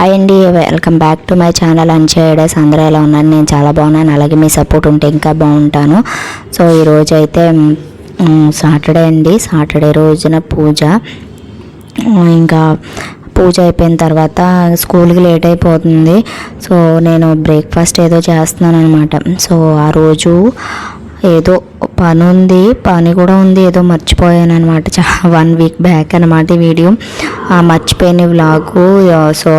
Hi అండి welcome back to my channel అని చేయడేస్ అందరూ ఎలా ఉన్నాను నేను చాలా బాగున్నాను. అలాగే మీ సపోర్ట్ ఉంటే ఇంకా బాగుంటాను. సో ఈరోజు అయితే సాటర్డే అండి. సాటర్డే రోజున పూజ. ఇంకా పూజ అయిపోయిన తర్వాత స్కూల్కి లేట్ అయిపోతుంది. సో నేను బ్రేక్ఫాస్ట్ ఏదో చేస్తున్నాను అనమాట సో ఆ రోజు ఏదో పని ఉంది పని కూడా ఉంది. ఏదో మర్చిపోయాను అనమాట చా వన్ వీక్ బ్యాక్ అనమాట ఈ వీడియో ఆ మర్చిపోయిన వ్లాగు సో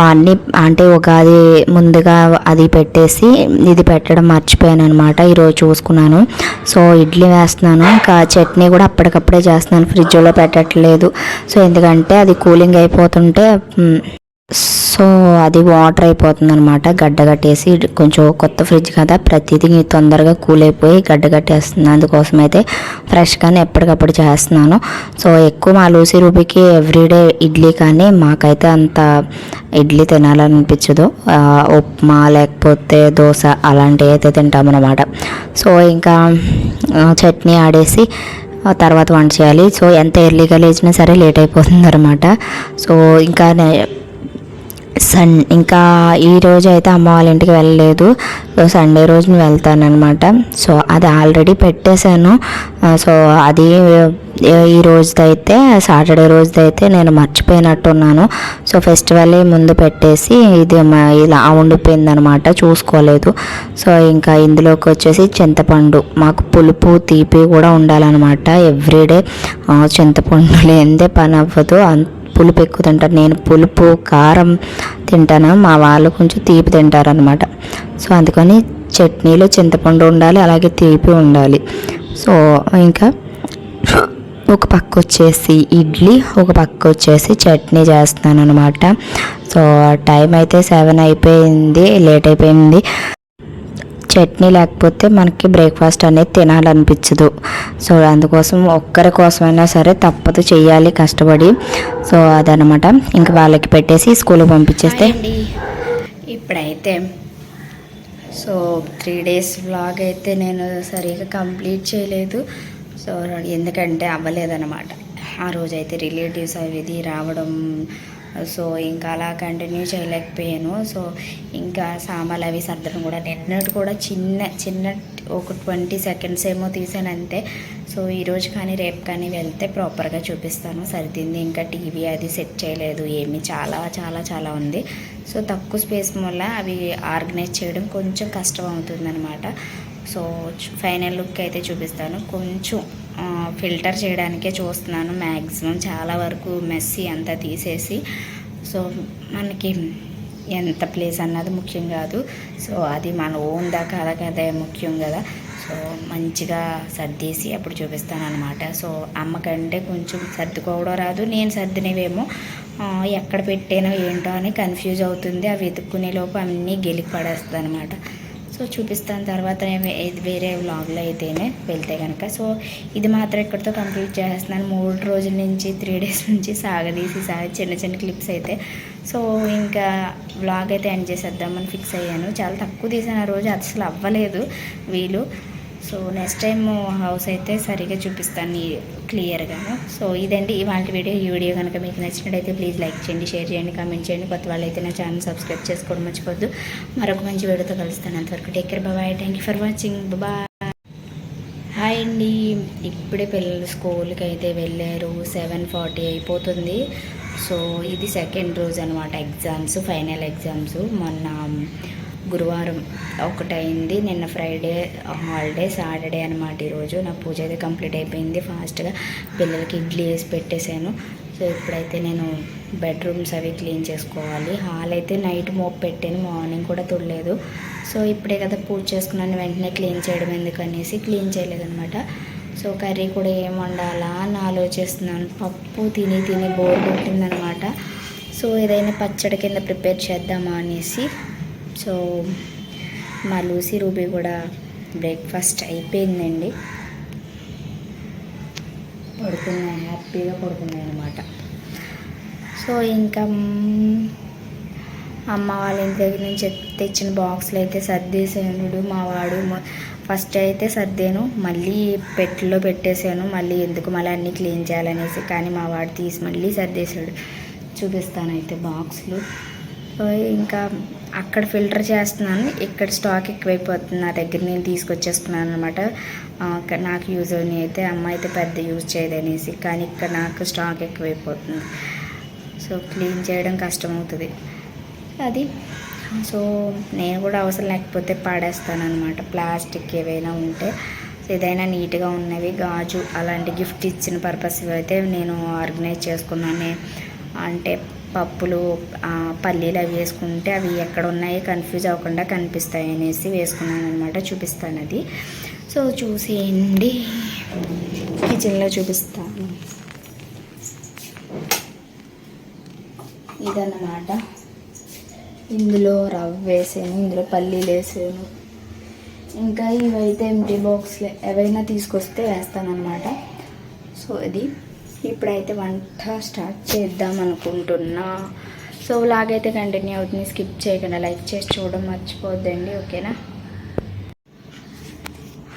అన్నీ అంటే ఉగాది ముందుగా అది పెట్టేసి ఇది పెట్టడం మర్చిపోయాను అనమాట ఈరోజు చూసుకున్నాను. సో ఇడ్లీ వేస్తున్నాను. ఇంకా చట్నీ కూడా అప్పటికప్పుడే చేస్తున్నాను. ఫ్రిడ్జ్లో పెట్టట్లేదు. సో ఎందుకంటే అది కూలింగ్ అయిపోతుంటే సో అది వాటర్ అయిపోతుంది అనమాట గడ్డ కట్టేసి కొంచెం కొత్త ఫ్రిడ్జ్ కదా ప్రతిదీ తొందరగా కూల్ అయిపోయి గడ్డ కట్టేస్తుంది అందుకోసం అయితే ఫ్రెష్గానే ఎప్పటికప్పుడు చేస్తున్నాను. సో ఎక్కువ మా లూసి రూబీకి ఎవ్రీడే ఇడ్లీ కానీ మాకైతే అంత ఇడ్లీ తినాలనిపించదు. ఉప్మా లేకపోతే దోశ అలాంటివి అయితే తింటామన్నమాట. సో ఇంకా చట్నీ ఆడేసి తర్వాత వంట చేయాలి. సో ఎంత ఎర్లీగా లేచినా సరే లేట్ అయిపోతుంది అనమాట సో ఇంకా నే- సన్ ఇంకా ఈ రోజు అయితే అమ్మ వాళ్ళ ఇంటికి వెళ్ళలేదు. సో సండే రోజున వెళ్తానమాట సో అది ఆల్రెడీ పెట్టేశాను. సో అది ఈ రోజుదైతే సాటర్డే రోజుదైతే నేను మర్చిపోయినట్టున్నాను. సో ఫెస్టివల్ ముందు పెట్టేసి ఇది ఇలా ఉండిపోయింది అనమాట చూసుకోలేదు. సో ఇంకా ఇందులోకి వచ్చేసి చింతపండు. మాకు పులుపు తీపి కూడా ఉండాలన్నమాట. ఎవ్రీడే చింతపండు లేనిదే పని అవ్వదు. అంత పులుపు ఎక్కువ తింటారు. నేను పులుపు కారం తింటాను. మా వాళ్ళు కొంచెం తీపి తింటారు అనమాట సో అందుకని చట్నీలో చింతపండు ఉండాలి అలాగే తీపి ఉండాలి. సో ఇంకా ఒక పక్క వచ్చేసి ఇడ్లీ ఒక పక్క వచ్చేసి చట్నీ చేస్తున్నాను అనమాట సో టైం అయితే సెవెన్ అయిపోయింది లేట్ అయిపోయింది. చట్నీ లేకపోతే మనకి బ్రేక్ఫాస్ట్ అనేది తినాలనిపించదు. సో అందుకోసం ఒక్కరి కోసమైనా సరే తప్పదు చేయాలి కష్టపడి. సో అదనమాట ఇంక వాళ్ళకి పెట్టేసి స్కూల్కి పంపించేస్తే ఇప్పుడైతే సో త్రీ డేస్ వ్లాగ్ అయితే నేను సరిగా కంప్లీట్ చేయలేదు. సో ఎందుకంటే అవ్వలేదన్నమాట. ఆ రోజైతే రిలేటివ్స్ అవి ఇది రావడం సో ఇంకా అలా కంటిన్యూ చేయలేకపోయాను. సో ఇంకా సామాన్లు అవి సర్దడం కూడా నిన్నటి కూడా చిన్న చిన్న ఒక ట్వంటీ సెకండ్స్ ఏమో తీసాను అంతే. సో ఈరోజు కానీ రేపు కానీ వెళ్తే ప్రాపర్గా చూపిస్తాను. సరిదింది ఇంకా టీవీ అది సెట్ చేయలేదు ఏమి చాలా చాలా చాలా ఉంది. సో తక్కువ స్పేస్ వల్ల అవి ఆర్గనైజ్ చేయడం కొంచెం కష్టం అవుతుందన్నమాట. సో ఫైనల్ లుక్ అయితే చూపిస్తాను. కొంచెం ఫిల్టర్ చేయడానికే చూస్తున్నాను మ్యాక్సిమం చాలా వరకు మెస్సీ అంతా తీసేసి సో మనకి ఎంత ప్లేస్ అన్నది ముఖ్యం కాదు. సో అది మన ఓన్ దాకా కదా ముఖ్యం కదా. సో మంచిగా సర్దేసి అప్పుడు చూపిస్తాను అనమాట సో అమ్మకంటే కొంచెం సర్దుకోవడం రాదు. నేను సర్దినవేమో ఎక్కడ పెట్టానో ఏంటో అని కన్ఫ్యూజ్ అవుతుంది. అవి వెతుక్కునే లోపు అన్నీ గెలికి పడేస్తుంది అనమాట సో చూపిస్తాను తర్వాత ఇది వేరే వ్లాగ్లో అయితేనే వెళ్తే కనుక సో ఇది మాత్రం ఇక్కడితో కంప్లీట్ చేస్తున్నాను. మూడు రోజుల నుంచి త్రీ డేస్ నుంచి సాగదీసి సాగి చిన్న చిన్న క్లిప్స్ అయితే. సో ఇంకా వ్లాగ్ అయితే ఎండ్ చేసేద్దామని ఫిక్స్ అయ్యాను. చాలా తక్కువ తీసాను ఆ రోజు అసలు అవ్వలేదు వీలు. సో నెక్స్ట్ టైం హౌస్ అయితే సరిగా చూపిస్తాను. క్లియర్గా. సో ఇదండి ఇవాళ వీడియో. ఈ వీడియో కనుక మీకు నచ్చినట్టయితే ప్లీజ్ లైక్ చేయండి షేర్ చేయండి కామెంట్ చేయండి. కొత్త వాళ్ళు అయితే నా ఛానల్ సబ్స్క్రైబ్ చేసుకోవడం మర్చిపోద్దు మరొక మంచి వీడియోతో కలుస్తాను అంతవరకు take care. Bye bye thank you for watching bye hi అండి. ఇప్పుడే పిల్లలు స్కూల్కి అయితే వెళ్ళారు. సెవెన్ ఫార్టీ అయిపోతుంది. సో ఇది సెకండ్ రోజు అనమాట ఎగ్జామ్స్ ఫైనల్ ఎగ్జామ్స్. మొన్న గురువారం ఒకటైంది. నిన్న ఫ్రైడే హాలిడే సాటర్డే అనమాట ఈరోజు నా పూజ అయితే కంప్లీట్ అయిపోయింది. ఫాస్ట్గా పిల్లలకి ఇడ్లీ వేసి పెట్టేశాను. సో ఇప్పుడైతే నేను బెడ్రూమ్స్ అవి క్లీన్ చేసుకోవాలి. హాల్ అయితే నైట్ మోప్ పెట్టాను. మార్నింగ్ కూడా తుడలేదు. సో ఇప్పుడే కదా పూజ చేసుకున్నాను. వెంటనే క్లీన్ చేయడం ఎందుకనేసి క్లీన్ చేయలేదనమాట సో కర్రీ కూడా ఏం వండాలా అని ఆలోచిస్తున్నాను. పప్పు తిని తిని బోర్ కొట్టిందనమాట సో ఏదైనా పచ్చడి కింద ప్రిపేర్ చేద్దామా అనేసి సో మా లూసీ రూబీ కూడా బ్రేక్ఫాస్ట్ అయిపోయిందండి. పడుకున్నాయి హ్యాపీగా పడుకున్నాయి అనమాట సో ఇంకా అమ్మ వాళ్ళ ఇంటి దగ్గర నుంచి తెచ్చిన బాక్స్లు అయితే సర్దేశాను మా వాడు ఫస్ట్ అయితే సర్దాను మళ్ళీ పెట్టెలో పెట్టేశాను. మళ్ళీ ఎందుకు మళ్ళీ అన్నీ క్లీన్ చేయాలనేసి కానీ మా వాడు తీసి మళ్ళీ సర్దేశాడు. చూపిస్తాను అయితే బాక్స్లు. ఇంకా అక్కడ ఫిల్టర్ చేస్తున్నాను. ఇక్కడ స్టాక్ ఎక్కువైపోతుంది. నా దగ్గర నేను తీసుకొచ్చేసుకున్నాను అనమాట నాకు యూజ్ అయినాయి అయితే అమ్మ అయితే పెద్ద యూజ్ చేయదనేసి కానీ ఇక్కడ నాకు స్టాక్ ఎక్కువైపోతుంది. సో క్లీన్ చేయడం కష్టమవుతుంది. అది. సో నేను కూడా అవసరం లేకపోతే పాడేస్తాను అనమాట ప్లాస్టిక్ ఏవైనా ఉంటే ఏదైనా నీట్గా ఉన్నవి గాజు అలాంటి గిఫ్ట్ ఇచ్చిన పర్పస్ అయితే నేను ఆర్గనైజ్ చేసుకున్నాను. అంటే పప్పులు పల్లీలు అవి వేసుకుంటే అవి ఎక్కడ ఉన్నాయి కన్ఫ్యూజ్ అవ్వకుండా కనిపిస్తాయి అనేసి వేసుకున్నాను అనమాట చూపిస్తాను అది. సో చూసేయండి. కిచెన్లో చూపిస్తాను. ఇదన్నమాట. ఇందులో రవ్వ వేసాను ఇందులో పల్లీలు వేసాను. ఇంకా ఇవైతే ఎంటీ బాక్స్లు ఏవైనా తీసుకొస్తే వేస్తానమాట సో ఇది ఇప్పుడైతే వంట స్టార్ట్ చేద్దాం అనుకుంటున్నా. సో లాగైతే కంటిన్యూ అవుతుంది. స్కిప్ చేయకుండా లైక్ చేసి చూడడం మర్చిపోద్దండి. ఓకేనా?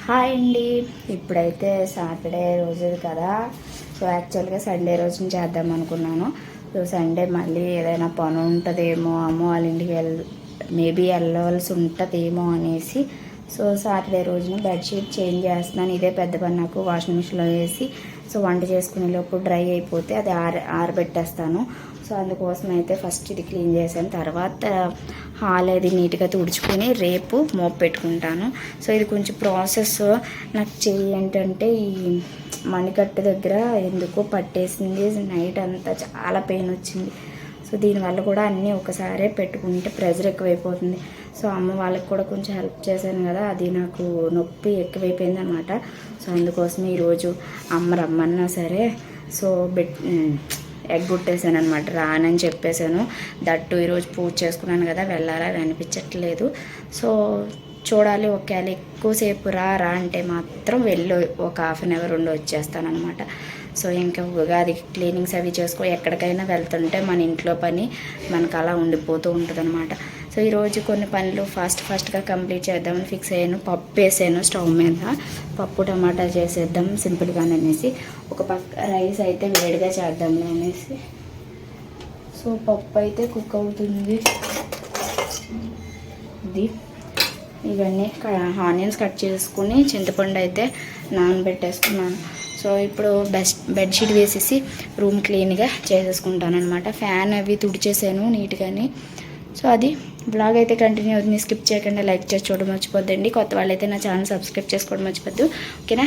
హాయ్ అండి. ఇప్పుడైతే సాటర్డే రోజు కదా. సో యాక్చువల్గా సండే రోజున చేద్దాం అనుకున్నాను. సో సండే మళ్ళీ ఏదైనా పని ఉంటుందేమో అమ్మో వాళ్ళ ఇంటికి వెళ్ మేబీ వెళ్ళవలసి ఉంటుందేమో అనేసి సో సాటర్డే రోజున బెడ్షీట్ చేంజ్ చేస్తున్నాను. ఇదే పెద్ద పని నాకు వాషింగ్ మిషన్లో వేసి సో వంట చేసుకునే లోపు డ్రై అయిపోతే అది ఆర ఆరబెట్టేస్తాను. సో అందుకోసం అయితే ఫస్ట్ ఇది క్లీన్ చేశాను. తర్వాత హాల్ అది నీట్గా తుడుచుకొని రేపు మోప్ పెట్టుకుంటాను. సో ఇది కొంచెం ప్రాసెస్ నాకు చెయ్యి ఏంటంటే ఈ మణికట్టు దగ్గర ఎందుకో పట్టేసింది. నైట్ అంతా చాలా పెయిన్ వచ్చింది. సో దీనివల్ల కూడా అన్నీ ఒకసారే పెట్టుకుంటే ప్రెజర్ ఎక్కువైపోతుంది. సో అమ్మ వాళ్ళకి కూడా కొంచెం హెల్ప్ చేశాను కదా అది నాకు నొప్పి ఎక్కువైపోయింది అనమాట సో అందుకోసం ఈరోజు అమ్మ రమ్మన్నా సరే సో బెట్ ఎగ్ గుట్టేసాను అనమాట రానని చెప్పేశాను. దట్టు ఈరోజు పూజ చేసుకున్నాను కదా వెళ్ళాలని అనిపించట్లేదు సో చూడాలి ఒకవేళ ఎక్కువసేపు రా రా అంటే మాత్రం వెళ్ళి ఒక హాఫ్ అన్ అవర్ ఉండి వచ్చేస్తాను అనమాట సో ఇంకా ఉగాది క్లీనింగ్స్ అవి చేసుకో ఎక్కడికైనా వెళ్తుంటే మన ఇంట్లో పని మనకు అలా ఉండిపోతూ ఉంటుంది అనమాట సో ఈరోజు కొన్ని పనులు ఫాస్ట్ ఫాస్ట్గా కంప్లీట్ చేద్దామని ఫిక్స్ అయ్యాను. పప్పు వేసాను స్టవ్ మీద. పప్పు టమాటా చేసేద్దాం సింపుల్గా అనేసి. ఒక పక్క రైస్ అయితే వేడిగా చేద్దాంలే అనేసి. సో పప్పు అయితే కుక్ అవుతుంది. ఇది. ఇవన్నీ ఆనియన్స్ కట్ చేసుకుని చింతపండు అయితే నానబెట్టేసుకున్నాను సో ఇప్పుడు బెస్ట్ బెడ్షీట్ వేసేసి రూమ్ క్లీన్గా చేసేసుకుంటాను అనమాట ఫ్యాన్ అవి తుడిచేసాను నీట్గాని. సో అది బ్లాగ్ అయితే కంటిన్యూ అవుతుంది. స్కిప్ చేయకుండా లైక్ చేసి చూడడం మర్చిపోద్దండి. కొత్త వాళ్ళైతే నా ఛానల్ సబ్స్క్రైబ్ చేసుకోవడం మర్చిపోద్దు. ఓకేనా?